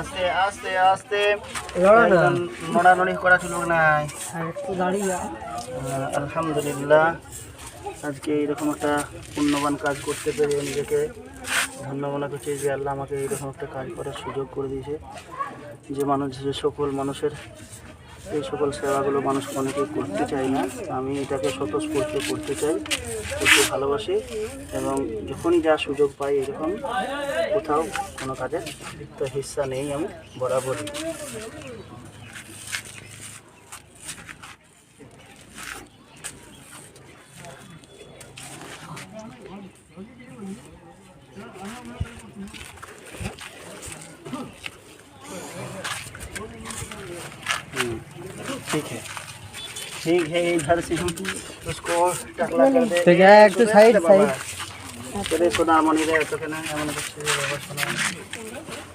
আস্তে আস্তে আস্তে। করা চলুক নাই আলহামদুলিল্লাহ। আজকে এরকম একটা পুণ্যবান কাজ করতে পেরে নিজেকে ধন্য মনে করছি যে আল্লাহ আমাকে এরকম একটা কাজ করার সুযোগ করে দিয়েছে। যে মানুষ যে সকল মানুষের এই সকল সেবাগুলো মানুষ অনেকে করতে চায় না। আমি এটাকে স্বতঃস্ফূর্ত করতে চাই, করতে ভালোবাসি এবং যখনই যা সুযোগ পাই এরকম কোথাও কোনো কাজে তো হিস্সা নেই আমি, বরাবরই। ठीक है। ठीक है इधर से हम उसको टकला कर दे ठीक है एक तो, तो साइड साइड तेरे को नाम नहीं रहे तो कहना है हमने कुछ सुना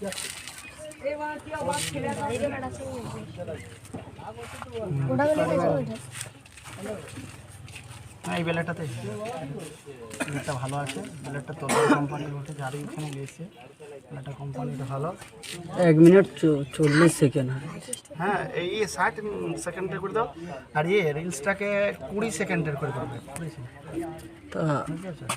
Gracias. হ্যাঁ এই বেলাটাতে। বেলাটা ভালো আছে। বেলাটা তোলার কোম্পানির বলতে যারই এখানে গেছে বেলাটা কোম্পানিটা ভালো। এক মিনিট চল্লিশ সেকেন্ড হ্যাঁ। এই ষাট সেকেন্ডের করে দাও। আর ইয়ে রিলসটাকে কুড়ি সেকেন্ডের করে সেকেন্ড তা